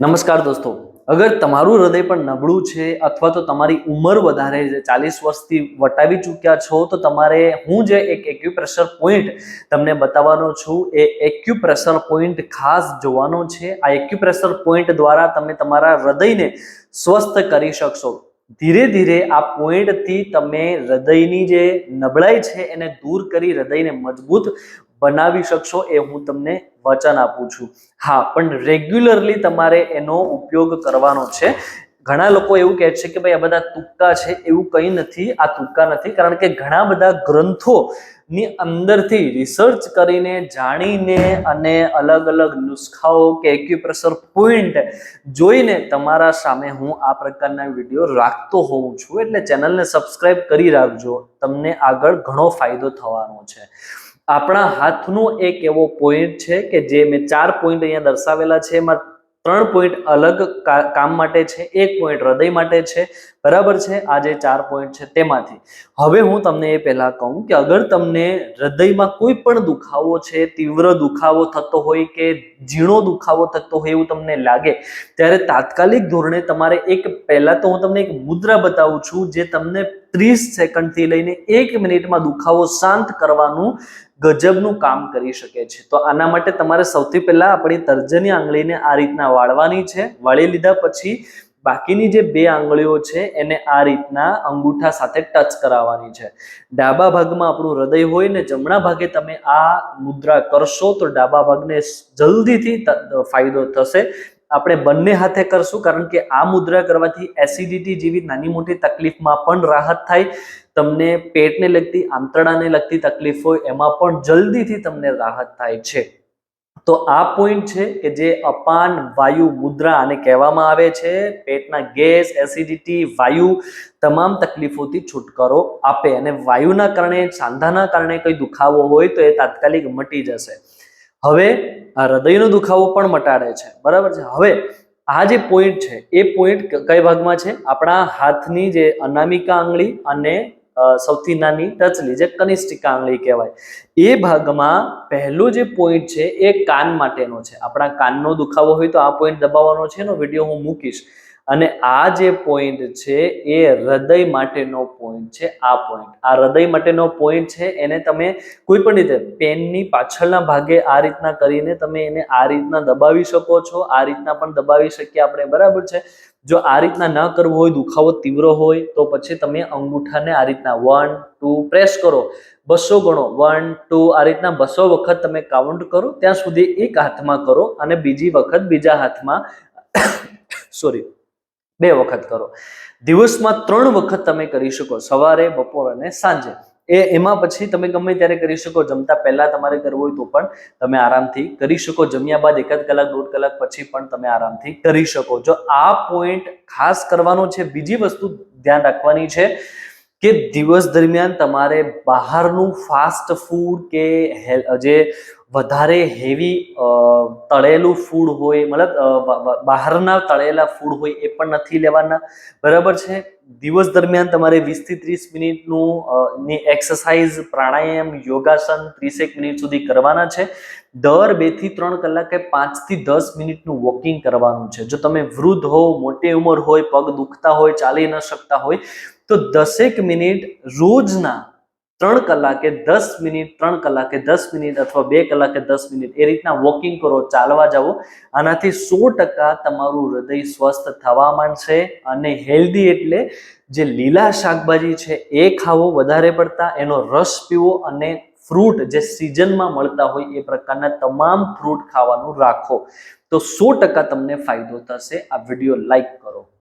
નમસ્કાર દોસ્તો. અગર તમારું હૃદય પણ નબળું છે અથવા તો તમારી ઉંમર વધારે છે, ચાલીસ વર્ષથી વટાવી ચૂક્યા છો, તો તમારે હું જે એક એક્યુપ્રેશર પોઈન્ટ તમને બતાવવાનો છું, એ એક્યુપ્રેશર પોઈન્ટ ખાસ જોવાનો છે. આ એક્યુપ્રેશર પોઈન્ટ દ્વારા તમે તમારા હૃદયને સ્વસ્થ કરી શકશો. ધીરે ધીરે આ પોઈન્ટથી તમે હૃદયની જે નબળાઈ છે, એને દૂર કરી હૃદયને મજબૂત બનાવી શકશો એ હું તમને વચન આપું છું. હા, પણ રેગ્યુલરલી તમારે એનો ઉપયોગ કરવાનો છે. ઘણા લોકો એવું કહે છે કે ભાઈ, આ બધા તુક્કા છે, એવું કંઈ નથી, આ તુક્કા નથી, કારણ કે ઘણા બધા ગ્રંથો ની અંદરથી રિસર્ચ કરીને, જાણીને અને અલગ અલગ નુસ્ખાઓ કે એક્યુપ્રેશર પોઈન્ટ જોઈને તમારા સામે હું આ પ્રકારના વીડિયો રાખતો હોઉં છું. એટલે ચેનલને સબસ્ક્રાઇબ કરી રાખજો. તમને આગળ ઘણો ફાયદો થવાનો છે. આપણા હાથનો એક એવો પોઈન્ટ છે કે જે મેં ચાર પોઈન્ટ અહીંયા દર્શાવેલા છે. એમાં ત્રણ પોઈન્ટ અલગ કામ માટે છે, એક પોઈન્ટ હૃદય માટે છે. બરાબર છે? આ જે ચાર પોઈન્ટ છે તેમાંથી. હવે હું તમને એ પહેલા કહું કે અગર તમને હૃદયમાં કોઈ પણ દુખાવો છે, તીવ્ર દુખાવો થતો હોય કે ઝીણો દુખાવો થતો હોય એવું તમને લાગે, ત્યારે તાત્કાલિક ધોરણે તમારે એક પહેલા તો હું તમને એક મુદ્રા બતાવું છું જે તમને ત્રીસ સેકન્ડથી લઈને એક મિનિટમાં દુખાવો શાંત કરવાનું ગજબનું કામ કરી શકે છે. તો આના માટે તમારે સૌથી પહેલા આપણી તર્જની આંગળીને આ રીતના વાળવાની છે. વાળી લીધા પછી બાકીની જે બે આંગળીઓ છે એને આ રીતના અંગૂઠા સાથે ટચ કરાવવાની છે. ડાબા ભાગમાં આપણું હૃદય હોય ને જમણા ભાગે તમે આ મુદ્રા કરશો તો ડાબા ભાગને જલ્દીથી ફાયદો થશે. આપણે બંને હાથે કરશું, કારણ કે આ મુદ્રા કરવાથી એસિડિટી જેવી નાની મોટી તકલીફમાં પણ રાહત થાય. તમને પેટને લગતી, આંતરડાને લગતી તકલીફ હોય, એમાં પણ જલ્દીથી તમને રાહત થાય છે. તો આ પોઈન્ટ છે કે જે અપાન વાયુ મુદ્રા આને કહેવામાં આવે છે. પેટના ગેસ એસિડિટી વાયુ તમામ તકલીફોથી છુટકારો આપે અને વાયુના કારણે, સાંધાના કારણે કોઈ દુખાવો હોય તો એ તાત્કાલિક મટી જશે. હવે આ હૃદયનો દુખાવો પણ મટાડે છે. બરાબર છે? હવે આ જે પોઈન્ટ છે, એ પોઈન્ટ કઈ ભાગમાં છે? આપણા હાથની જે અનામિકા આંગળી અને સૌથી નાની ટચલી, જે કનિષ્ઠિકા આંગળી કહેવાય, એ ભાગમાં પહેલો જે પોઈન્ટ છે, એ કાન માટેનો છે. આપણા કાનનો દુખાવો હોય તો આ પોઈન્ટ દબાવવાનો છે. એનો વીડિયો હું મૂકીશ. અને આ જે પોઈન્ટ છે એ હૃદય માટેનો પોઈન્ટ છે, આ પોઈન્ટ આ હૃદય માટેનો પોઈન્ટ છે, એને તમે કોઈ પણ રીતે પેનની પાછળના ભાગે આ રીતના કરીને તમે એને આ રીતના દબાવી શકો છો, આ રીતના પણ દબાવી શકીએ આપણે, બરાબર છે? જો આ રીતના ન કરવું હોય, દુખાવો તીવ્ર હોય, તો પછી તમે અંગૂઠાને આ રીતના વન ટુ પ્રેસ કરો. બસો ગણો. વન ટુ આ રીતના બસો વખત તમે કાઉન્ટ કરો. ત્યાં સુધી એક હાથમાં કરો અને બીજી વખત બીજા હાથમાં સોરી બે વખત કરો. દિવસમાં ત્રણ વખત તમે કરી શકો, સવારે, બપોર અને સાંજે. એ એમાં પછી તમે ગમે ત્યારે કરી શકો, જમતા પહેલા તમારે કરવું હોય તો પણ તમે આરામથી કરી શકો. જમ્યા બાદ એકાદ કલાક, દોઢ કલાક પછી પણ તમે આરામથી કરી શકો. જો આ પોઈન્ટ ખાસ કરવાનો છે, બીજી વસ્તુ ધ્યાન રાખવાની છે કે દિવસ દરમિયાન તમારે બહારનું ફાસ્ટ ફૂડ કે જે વધારે હેવી તળેલું ફૂડ હોય, મતલબ બહારના તળેલા ફૂડ હોય એ પણ નથી લેવાના. બરાબર છે? દિવસ દરમિયાન તમારે વીસથી ત્રીસ મિનિટનું ની એક્સરસાઇઝ પ્રાણાયામ, યોગાસન ત્રીસેક મિનિટ સુધી કરવાના છે. દર બેથી ત્રણ કલાકે પાંચથી દસ મિનિટનું વોકિંગ કરવાનું છે. જો તમે વૃદ્ધ હો, મોટી ઉંમર હોય, પગ દુખતા હોય, ચાલી ન શકતા હોય, તો દસેક મિનિટ રોજના ત્રણ કલાકે દસ મિનિટ, ત્રણ કલાકે દસ મિનિટ અથવા બે કલાકે દસ મિનિટ એ રીતના વોકિંગ કરો, ચાલવા જાઓ. આનાથી સો ટકા તમારું હૃદય સ્વસ્થ થવા માંડશે અને હેલ્ધી એટલે જે લીલા શાકભાજી છે એ ખાવો વધારે પડતા એનો રસ પીવો અને ફ્રૂટ જે સિઝનમાં મળતા હોય એ પ્રકારના તમામ ફ્રૂટ ખાવાનું રાખો. તો સો ટકા તમને ફાયદો થશે. આ વીડિયો લાઈક કરો.